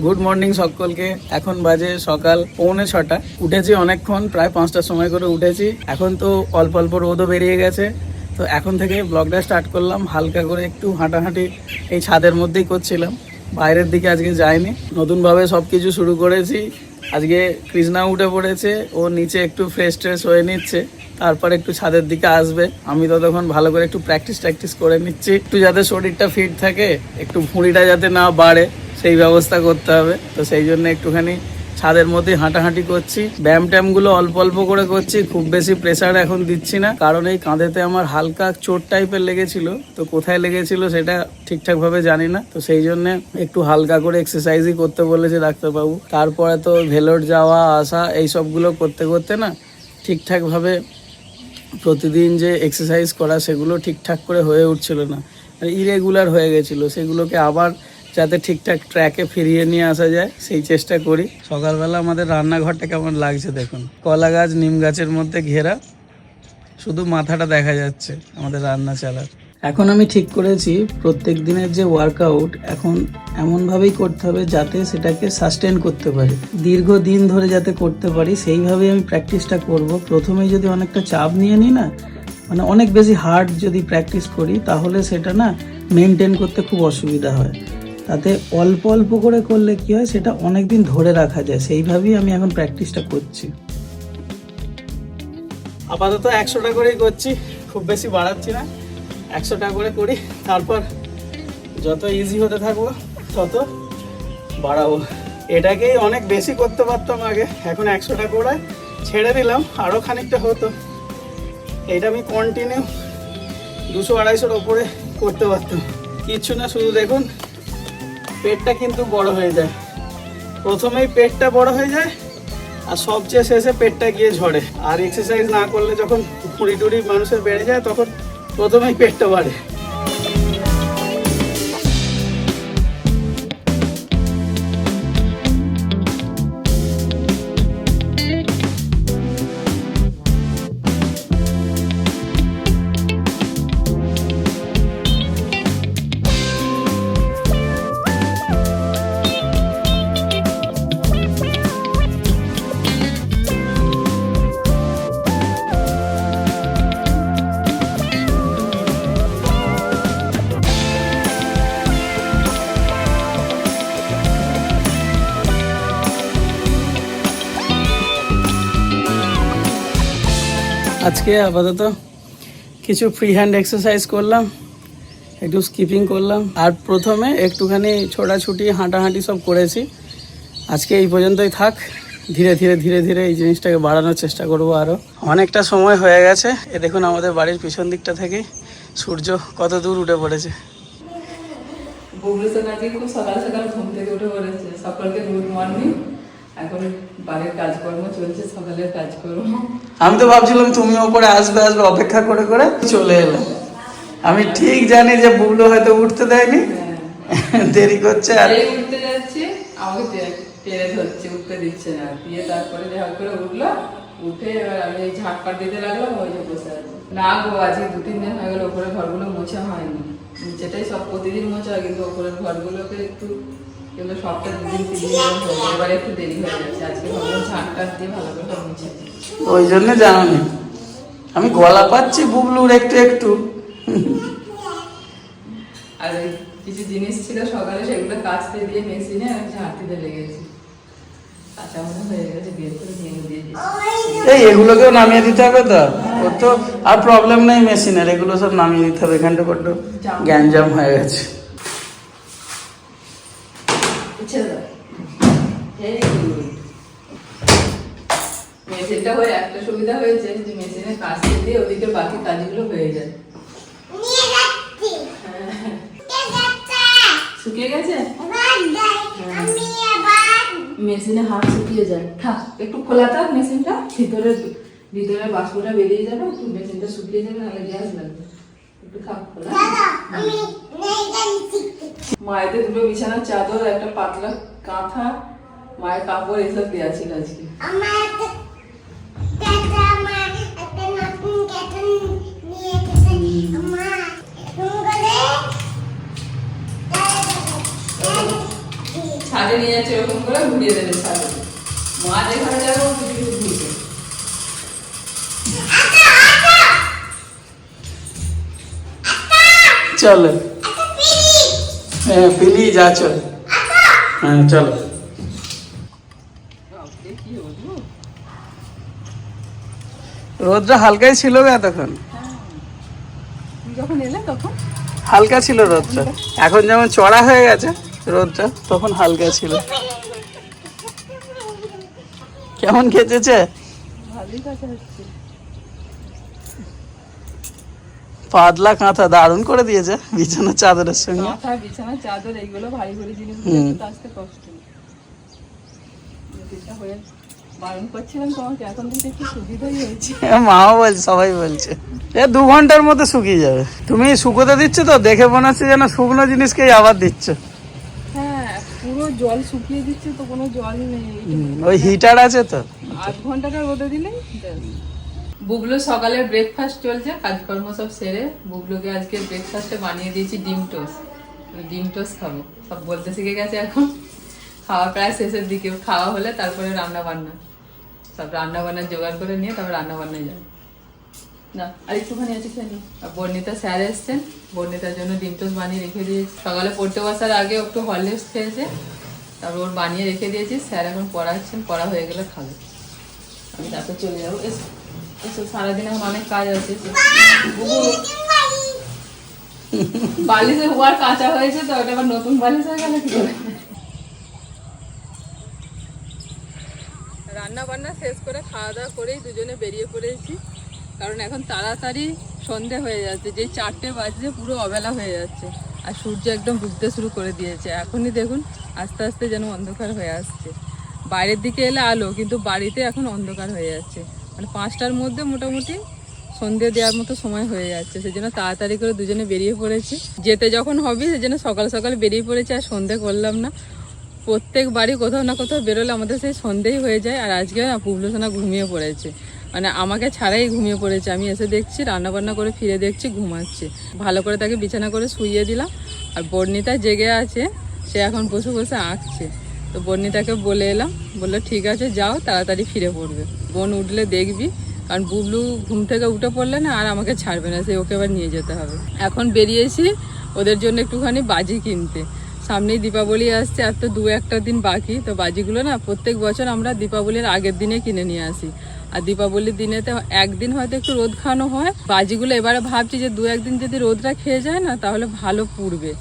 Good morning সকলকে। এখন বাজে সকাল পৌনে ছটা। উঠেছি অনেকক্ষণ, প্রায় পাঁচটার সময় করে উঠেছি। এখন তো অল্প অল্প রোদও বেরিয়ে গেছে। তো এখন থেকে ব্লগটা স্টার্ট করলাম, হালকা করে একটু হাঁটাহাঁটি এই ছাদের মধ্যেই করছিলাম। বাইরের দিকে আজকে যাইনি। নতুনভাবে সব কিছু শুরু করেছি। আজকে কৃষ্ণা উঠে পড়েছে, ও নিচে একটু ফ্রেশ ট্রেশ হয়ে নিচ্ছে। তারপর একটু ছাদের দিকে আসবে। আমি ততক্ষণ ভালো করে একটু প্র্যাকটিস ট্র্যাকটিস করে নিচ্ছি। একটু যাতে শরীরটা ফিট থাকে, একটু ভুঁড়িটা যাতে না বাড়ে, সেই ব্যবস্থা করতে হবে। তো সেই জন্য একটুখানি ছাদের মধ্যে হাঁটাহাঁটি করছি। ব্যায়াম ট্যামগুলো অল্প অল্প করে করছি, খুব বেশি প্রেশার এখন দিচ্ছি না। কারণ এই কাঁধেতে আমার হালকা চোট টাইপের লেগেছিল। তো কোথায় লেগেছিল সেটা ঠিকঠাকভাবে জানি না। তো সেই জন্য একটু হালকা করে এক্সারসাইজই করতে বলেছে ডাক্তারবাবু। তারপরে তো ভেলোর যাওয়া, আসা, এই সবগুলো করতে করতে না ঠিকঠাকভাবে প্রতিদিন যে এক্সারসাইজ করা সেগুলো ঠিকঠাক করে হয়ে উঠছিল না। ইরেগুলার হয়ে গেছিল। সেগুলোকে আবার যাতে ঠিকঠাক ট্র্যাকে ফিরিয়ে নিয়ে আসা যায়, সেই চেষ্টা করি। সকালবেলা আমাদের রান্নাঘরটা কেমন লাগছে দেখুন। কলা গাছ, নিম গাছের মধ্যে ঘেরা। শুধু মাথাটা দেখা যাচ্ছে আমাদের রান্না চালার। এখন আমি ঠিক করেছি, প্রত্যেক দিনের যে ওয়ার্কআউট এখন এমনভাবেই করতে হবে যাতে সেটাকে সাস্টেন করতে পারি। দীর্ঘদিন ধরে যাতে করতে পারি, সেইভাবেই আমি প্র্যাকটিসটা করব। প্রথমেই যদি অনেকটা চাপ নিয়ে নিই না মানে অনেক বেশি হার্ড যদি প্র্যাকটিস করি, তাহলে সেটা না মেনটেন করতে খুব অসুবিধা হয়। তাতে অল্প অল্প করে করলে কি হয়, সেটা অনেক দিন ধরে রাখা যায়। সেইভাবেই আমি এখন প্র্যাকটিসটা করছি। আপাতত একশোটা করেই করছি, খুব বেশি বাড়াচ্ছি না। একশো টাকা করে করি, তারপর যত ইজি হতে থাকব তত বাড়াবো। এটাকেই অনেক বেশি করতে পারতাম আগে, এখন একশো টাকা করে ছেড়ে দিলাম আরও খানিকটা হতো। এটা আমি কন্টিনিউ দুশো আড়াইশোর ওপরে করতে পারতাম। কিচ্ছু না, শুধু দেখুন, পেটটা কিন্তু বড় হয়ে যায়। প্রথমেই পেটটা বড় হয়ে যায়, আর সবচেয়ে শেষে পেটটা গিয়ে ঝরে। আর এক্সারসাইজ না করলে যখন কুড়ি টুড়ি মানুষের বেড়ে যায়, তখন প্রথমেই পেটটা বাড়ে আজকে আপাতত কিছু ফ্রি হ্যান্ড এক্সারসাইজ করলাম, একটু স্কিপিং করলাম, আর প্রথমে একটুখানি ছোটাছুটি, হাঁটাহাঁটি সব করেছি। আজকে এই পর্যন্তই থাক, ধীরে ধীরে ধীরে ধীরে এই জিনিসটাকে বাড়ানোর চেষ্টা করব আরও অনেকটা সময় হয়ে গেছে, এ দেখুন আমাদের বাড়ির পিছন দিকটা থেকে সূর্য কত দূর উঠে পড়েছে। খুব সকাল সকাল ঘুম থেকে উঠে পড়েছে। সকলকে গুড মর্নিং। এখন বাড়ির কাজকর্ম চলছে সকালের কাজকর্ম। আমি তো ভাবছিলাম তুমি ওপরে আসবে আসবে অপেক্ষা করে করে চলে এলো। আমি ঠিক জানি যে বুবলু হয়তো উঠতে দেয়নি। দেরি করছে আর উঠতে যাচ্ছে আমাকে টেনে ধরছে উঠতে দিচ্ছে না। দিয়ে তারপরে দেখা করে উঠল উঠে এবার আমি ঝাঁটপাট দিতে লাগলাম ওই যে বসে আছে। না গো আজকে দু তিন দিন হয়ে গেল ওপরে ঘরগুলো মোছা হয়নি। নিচেটাই সব প্রতিদিন মোছা হয় কিন্তু ওপরের ঘরগুলোকে একটু এগুলো সবটা দুদিন তিন দিন এবার একটু দেরি হয়ে যাচ্ছে। আজকে ভাবলাম ঝাঁটটা দিয়ে ভালো করে মুছে ওই জন্য জানি আমি গলা পাচ্ছি বুবলুর একটু একটু। আর কিছু জিনিস ছিল সকালে সেগুলো কাচতে দিয়ে মেশিনে আমি ঝাঁটিতে লেগেছি। এই এগুলোকেও নামিয়ে দিতে হবে তো? ওর তো আর প্রবলেম নেই মেশিনের এগুলো সব নামিয়ে দিতে হবে। এখানটা বড্ড গ্যাঞ্জাম হয়ে গেছে ছেড়ে দাও Good. মেশিনটা হয়ে একটা সুবিধা হয়েছে যে মেশিনে কাচতে দিয়ে ওদিকে বাকি কাজগুলো হয়ে যায়। হ্যাঁ। শুকিয়ে গেছে? মেশিনে হাত শুকিয়ে যায়। থাক একটু খোলা থাক মেশিনটা ভিতরে ভিতরে বাষ্পটা বেরিয়ে যাবে একটু মেশিনটা শুকিয়ে যাবে নাহলে গ্যাস লাগবে। একটু থাক খোলা মায়েদের দুটো বিছানার চাদর একটা পাতলা কাঁথা মায়ের কাপড় এসব দেওয়া ছিল আজকে ছাদে নিয়ে যাচ্ছে এরকম করে ঘুরিয়ে দেবে ছাদে। মা যেখানে যাবে কিছু কিছু ঘুরবে চলো। হ্যাঁ পিলি যা চল। হ্যাঁ চলো বাপরে, কি হলো? রোদটা হালকাই ছিল গা তখন। যখন এলে তখন? হালকা ছিল রোদটা এখন যেমন চড়া হয়ে গেছে রোদটা তখন হালকা ছিল। কেমন খেতেছে পাতলা কাঁথা দারুণ করে দিয়েছে বিছানা চাদরের সঙ্গে। চাদর এইগুলো ভারী ভারী জিনিস। আসতে কষ্ট। বারণ করছিলাম তোমাকে এখন থেকে একটু সুবিধাই হয়েছে। মাও বলছে সবাই বলছে। এ দু ঘণ্টার মধ্যে শুকিয়ে যাবে। তুমি শুকোতে দিচ্ছ তো দেখে মনে হচ্ছে যেন শুকনো জিনিসকেই আবার দিচ্ছ। হ্যাঁ পুরো জল শুকিয়ে দিচ্ছে তো কোনো জল নেই। ওই হিটার আছে তো। আধ ঘন্টাটা রোদে দিলেই বুবলু সকালে ব্রেকফাস্ট চলছে কাজকর্ম সব সেরে বুবলুকে আজকে ব্রেকফাস্টে বানিয়ে দিয়েছি ডিম টোস্ট। ডিম টোস্ট খাব। সব বলতে শিখে গেছে এখন। খাওয়া প্রায় শেষের দিকে। খাওয়া হলে তারপরে রান্না বান্না সব রান্না বান্না জোগাড় করে নিয়ে তারপর রান্না বান্নায় যাবে না, আর একটুখানি আছে খেয়ে। আর বর্ণিতা স্যার এসছেন। বর্ণিতার জন্য ডিম টোস্ট বানিয়ে রেখে দিয়েছি। সকালে পড়তে বসার আগে একটু হরলিক্স খেয়েছে। তারপর ওর বানিয়ে রেখে দিয়েছি। স্যার এখন পড়াচ্ছেন, পড়া হয়ে গেলে খাবে। আমি তারপর চলে যাব। এসো এসো, সারাদিন এখন অনেক কাজ আছে। বালিশে হুয়ার কাঁচা হয়েছে তো, ওটা আবার নতুন বালিশ হয়ে গেলে কি করে? রান্না বান্না শেষ করে খাওয়া দাওয়া করেই দুজনে বেরিয়ে পড়েছি। কারণ এখন তাড়াতাড়ি সন্ধে হয়ে যাচ্ছে যেই চারটে বাজছে পুরো অবেলা হয়ে যাচ্ছে। আর সূর্য একদম ডুবতে শুরু করে দিয়েছে। এখনই দেখুন আস্তে আস্তে যেন অন্ধকার হয়ে আসছে। বাইরের দিকে এলে আলো, কিন্তু বাড়িতে এখন অন্ধকার হয়ে যাচ্ছে। মানে পাঁচটার মধ্যে মোটামুটি সন্ধে দেওয়ার মতো সময় হয়ে যাচ্ছে। সেজন্য তাড়াতাড়ি করে দুজনে বেরিয়ে পড়েছি। যেতে যখন হবে সেজন্য সকাল সকাল বেরিয়ে পড়েছি, আর সন্ধে করলাম না। প্রত্যেক বাড়ি কোথাও না কোথাও বেরোলে আমাদের সেই সন্ধেই হয়ে যায়, আর আজকে না পুবলুসোনা ঘুমিয়ে পড়েছে। মানে আমাকে ছাড়াই ঘুমিয়ে পড়েছে। আমি এসে দেখছি রান্না বান্না করে ফিরে দেখছি, ঘুমাচ্ছে। ভালো করে তাকে বিছানা করে শুইয়ে দিলাম। আর বর্ণিতা জেগে আছে, সে এখন বসে বসে আঁকছে। তো বর্ণিতাকে বলে এলাম, বলল, ঠিক আছে, যাও, তাড়াতাড়ি ফিরে পড়বে। বোন উঠলে দেখবি, কারণ বুবলু ঘুম থেকে উঠে পড়লে না আর আমাকে ছাড়বে না সে ওকে আবার নিয়ে যেতে হবে। এখন বেরিয়েছি, ওদের জন্য একটুখানি বাজি কিনতে। সামনেই দীপাবলি আসছে, আর তো দু একটা দিন বাকি, তো বাজিগুলো না প্রত্যেক বছর আমরা দীপাবলির আগের দিনে কিনে নিয়ে আসি। আর দীপাবলির দিনে তো একদিন হয়তো একটু রোদ খাওয়ানো হয়, বাজিগুলো এবারে ভাবছি যে দু একদিন যদি রোদটা খেয়ে যায় না, তাহলে ভালো পুড়বে।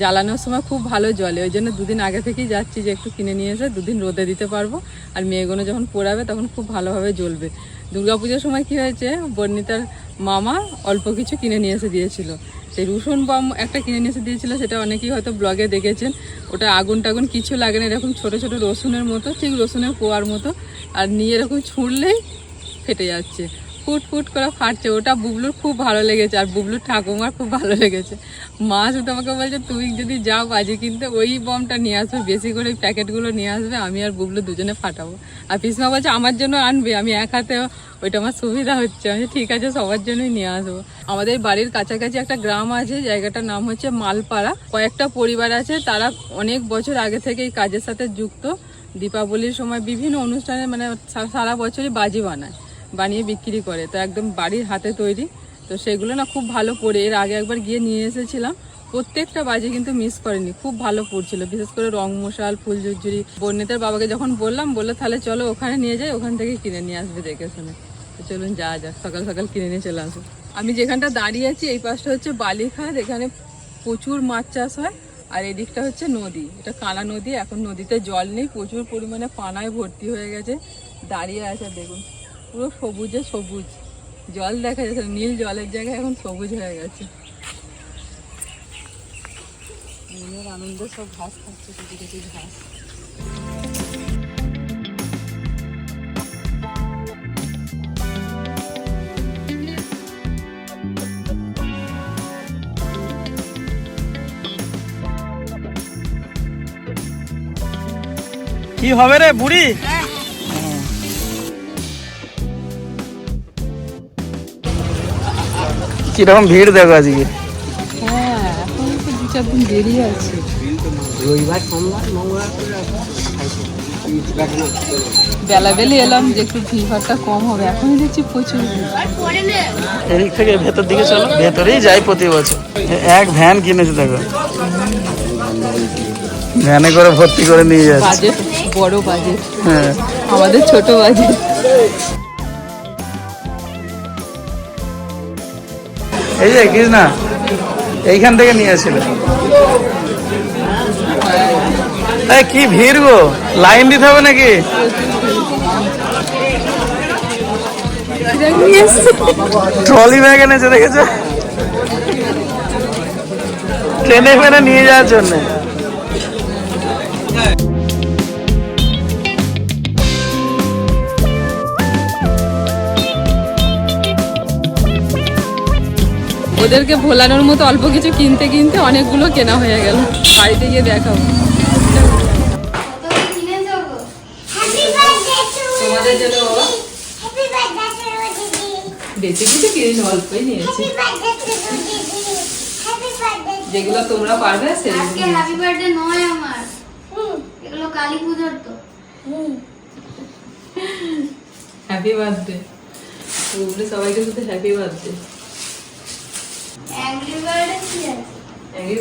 জ্বালানোর সময় খুব ভালো জলে, ওই জন্য দুদিন আগে থেকেই যাচ্ছি যে একটু কিনে নিয়ে এসে দুদিন রোদে দিতে পারব। আর মেয়েগুলো যখন পোড়াবে তখন খুব ভালোভাবে জ্বলবে। দুর্গাপুজোর সময় কি হয়েছে, বর্ণিতার মামা অল্প কিছু কিনে নিয়ে এসে দিয়েছিল। সেই রসুন বম একটা কিনে এসে দিয়েছিল, সেটা অনেকেই হয়তো ব্লগে দেখেছেন। ওটা আগুন টাগুন কিছু লাগে না, এরকম ছোটো ছোটো রসুনের মতো, ঠিক রসুনের কোয়ার মতো। আর নিয়ে এরকম ছুঁড়লেই ফেটে যাচ্ছে। ফুট ফুট করে ফাটছে। ওটা বুবলুর খুব ভালো লেগেছে আর বুবলুর ঠাকুমার খুব ভালো লেগেছে। মা শুধু আমাকে বলছে তুমি যদি যাও বাজি কিনতে, ওই বমটা নিয়ে আসবে, বেশি করে প্যাকেটগুলো নিয়ে আসবে, আমি আর বুবলু দুজনে ফাটাবো। আর পিসমা বলছে, আমার জন্য আনবে, আমি এক হাতে, ওইটা আমার সুবিধা হচ্ছে। আমি ঠিক আছে, সবার জন্যই নিয়ে আসব। আমাদের বাড়ির কাছাকাছি একটা গ্রাম আছে, জায়গাটার নাম হচ্ছে মালপাড়া। কয়েকটা পরিবার আছে, তারা অনেক বছর আগে থেকে এই কাজের সাথে যুক্ত। দীপাবলির সময় বিভিন্ন অনুষ্ঠানে মানে সারা বছরই বাজি বানায়। বানিয়ে বিক্রি করে। তো একদম বাড়ির হাতে তৈরি। তো সেগুলো না খুব ভালো পড়ে। এর আগে একবার গিয়ে নিয়ে এসেছিলাম। প্রত্যেকটা বাজি কিন্তু মিস করেনি। খুব ভালো পড়ছিল। বিশেষ করে রং মশাল, ফুল ঝুরঝুরি। বর্ণিতার বাবাকে যখন বললাম, বলল, তাহলে চলো ওখানে নিয়ে যাই, ওখান থেকে কিনে নিয়ে আসবে দেখে শুনে। তো চলুন যা যাক। সকাল সকাল কিনে নিয়ে চলে আসব। আমি যেখানটা দাঁড়িয়ে আছি, এই পাশটা হচ্ছে বালিখাত এখানে প্রচুর মাছ চাষ হয়। আর এদিকটা হচ্ছে নদী। এটা কানা নদী। এখন নদীতে জল নেই। প্রচুর পরিমাণে পানায় ভর্তি হয়ে গেছে। দাঁড়িয়ে আছে, দেখুন। পুরো সবুজে সবুজ। জল দেখা যাচ্ছে নীল জলের জায়গায় এখন সবুজ হয়ে গেছে। মনের আনন্দে সব ঘাস খাচ্ছে কিছু কিছু ঘাস। কি হবে রে বুড়ি? কীরকম ভিড় দেখো আজকে? হ্যাঁ বেলা বেলা এলাম যে একটু কম হবে। এখনই দেখছি প্রচুর এদিক থেকে ভেতর দিকে চলো ভেতরেই যাই প্রতি বছর। এক ভ্যান কিনেছে দেখো। ভ্যানে করে ভর্তি করে নিয়ে যাচ্ছে। বড় বাজেট। হ্যাঁ। আমাদের ছোট বাজেট। এই যে কৃষ্ণা, এইখান থেকে নিয়ে এসেছিল কি ভিড় গো? লাইন দিতে হবে নাকি? ট্রলি ব্যাগ এনেছে, দেখেছ? ট্রেনে ফেনে নিয়ে যাওয়ার জন্য। ওদেরকে ভোলানোর মতো অল্প কিছু কিনতে কিনতে অনেকগুলো কেনা হয়ে গেল। বাড়িতে গিয়ে দেখাবো। টু তোমাদের জন্য কিছু অল্পই নিয়েছি। যেগুলো তোমরা পারবে আজকে হ্যাপি বার্থডে নয় আমার। এগুলো কালী পুজোর তো। হ্যাপি বার্থডে ওগুলো সবাইকে শুধু happy birthday angry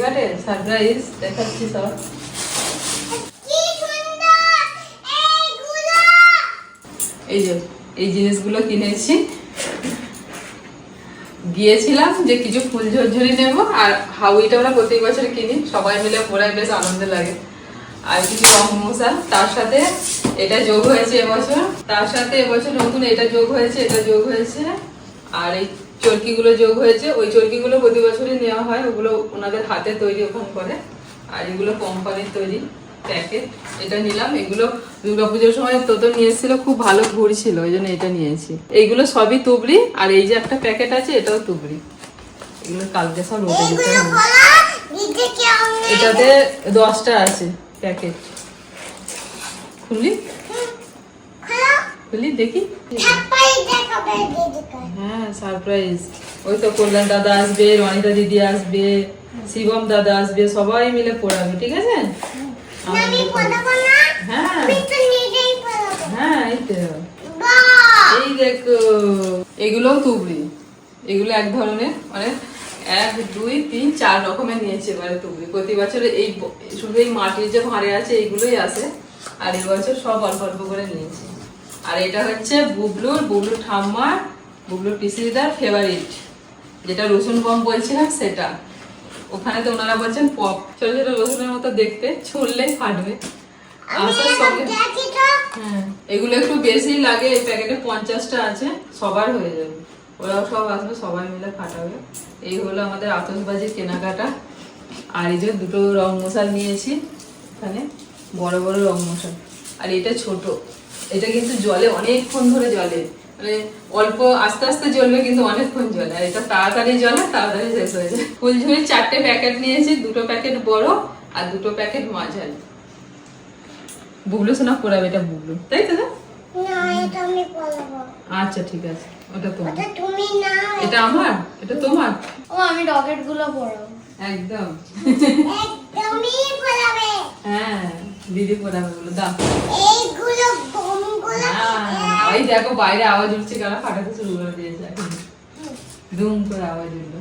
happy surprise দেখাচ্ছি সব। কি সুন্দর! এইগুলো এই যে এই জিনিসগুলো কিনেছি। গিয়েছিলাম যে কিছু ফুল ঝরঝরি নেব আর হাউইটা আমরা প্রত্যেক বছর কিনি। সবাই মিলে পড়ায় বেশ আনন্দ লাগে। আর কিছু মশা তার সাথে এটা যোগ হয়েছে এবছর। তার সাথে এবছর নতুন এটা যোগ হয়েছে এটা যোগ হয়েছে। আর এই চরকিগুলো যোগ হয়েছে ওই চরকিগুলো প্রতি বছরই নেওয়া হয় ওগুলো ওনাদের হাতে তৈরি ওখান করে। আর এগুলো কোম্পানির তৈরি প্যাকেট এটা নিলাম। এগুলো দুর্গাপুজোর সময় তোতো নিয়ে এসেছিল খুব ভালো ঘুরছিল ওই জন্য এটা নিয়েছি। এইগুলো সবই তুবড়ি আর এই যে একটা প্যাকেট আছে এটাও তুবড়ি। এগুলো কালকে সব রোদে দিতে এটাতে দশটা আছে প্যাকেট। খুললি? খোলো দেখি। হ্যাঁ সারপ্রাইজ ওই তো কল্যাণ দাদা আসবে রনিতা দিদি আসবে শিবম দাদা আসবে সবাই মিলে পড়াবে ঠিক আছে? হ্যাঁ। হ্যাঁ এই তো। এই দেখো। এগুলোও তুবড়ি। এগুলো এক ধরনের মানে এক দুই তিন চার রকমের নিয়েছে এবারে তুবড়ি। প্রতি বছর এই শুধু এই মাটির যে ভাঁড়ে আছে এইগুলোই আসে। আর এবছর সব অল্প অল্প করে নিয়েছি। আর এটা হচ্ছে বুবলুর বুবলুর ঠাম্মার বুবলুর পিসিদার ফেভারিট যেটা রসুন বম বলছিলাম সেটা। ওখানে তো ওনারা বলছেন পপ। ছোট ছোট রসুনের মতো দেখতে ছুললেই ফাটবে। হ্যাঁ এগুলো একটু বেশি লাগে এই প্যাকেটে পঞ্চাশটা আছে সবার হয়ে যাবে। ওরাও সব আসবে সবাই মিলে ফাটাবে। এই হলো আমাদের আতশবাজির কেনাকাটা। আর এই যে দুটো রং মশাল নিয়েছি এখানে বড় বড় রং মশাল। আর এটা ছোট। এটা কিন্তু জলে অনেকক্ষণ ধরে জলে। মানে অল্প আস্তে আস্তে জ্বলবে কিন্তু অনেকক্ষণ জলে আর এটা তাড়াতাড়ি জ্বলে তাড়াতাড়ি শেষ হয়ে যায়। ফুলঝুরি চারটে প্যাকেট নিয়েছি দুটো প্যাকেট বড় আর দুটো প্যাকেট মাঝারি। বুবলু সোনা পড়াবে এটা বুবলু। তাই তো না? না এটা আমি পড়াবো। আচ্ছা ঠিক আছে। ওটা তোমার। ওটা তুমি না এটা আমার? এটা তোমার? ও আমি রকেটগুলো পড়াবো। একদম। একদমই পড়াবে। হ্যাঁ দিদি পড়াবে বলো দাও। এইগুলো ওই দেখো বাইরে আওয়াজ উঠছে কারা ফাটাতে শুরু করে দিয়েছে। দুম করে আওয়াজ উঠল।